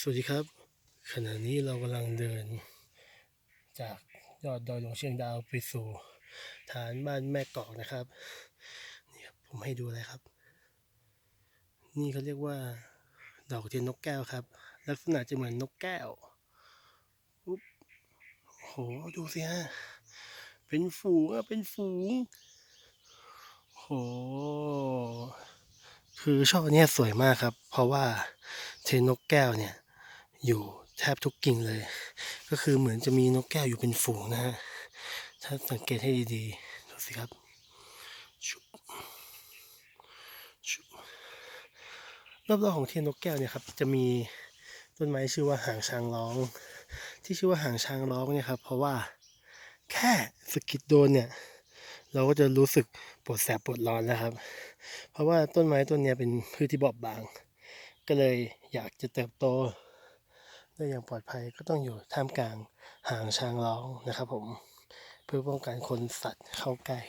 สวัสดีครับ ขณะนี้เรากำลังเดิน จากยอดดอยหลวงเชียงดาวไปสู่ฐานบ้านแม่กอกนะครับนี่ครับ ผมให้ดูเลยครับ นี่เขาเรียกว่า ดอกเทียนนกแก้วครับ ลักษณะจะเหมือนนกแก้วอุ๊บโหดูสิฮะเป็นฝูงอะเป็นฝูงโหคือช่อเนี้ยสวยมากครับ เพราะว่าเทนนกแก้วเนี่ย อยู่แทบทุกกิ่งเลย ก็คือเหมือนจะมีนกแก้วอยู่เป็นฝูงนะฮะ ถ้าสังเกตให้ดีๆ ดูสิครับชุบชุบรอบๆของเทียนนกแก้วเนี่ยครับ จะมีต้นไม้ชื่อว่าหางช้างร้อง ที่ชื่อว่าหางช้างร้องเนี่ยครับ เพราะว่าแค่สกิดโดนเนี่ย เราก็จะรู้สึกปวดแสบปวดร้อนแล้วครับ เพราะว่าต้นไม้ต้นนี้เป็นพืชที่บอบบาง ก็เลยอยากจะเติบโต ได้อย่างปลอดภัยก็ต้องอยู่ท่ามกลางหางช้างร้องนะครับผม เพื่อป้องกันคนสัตว์เข้าใกล้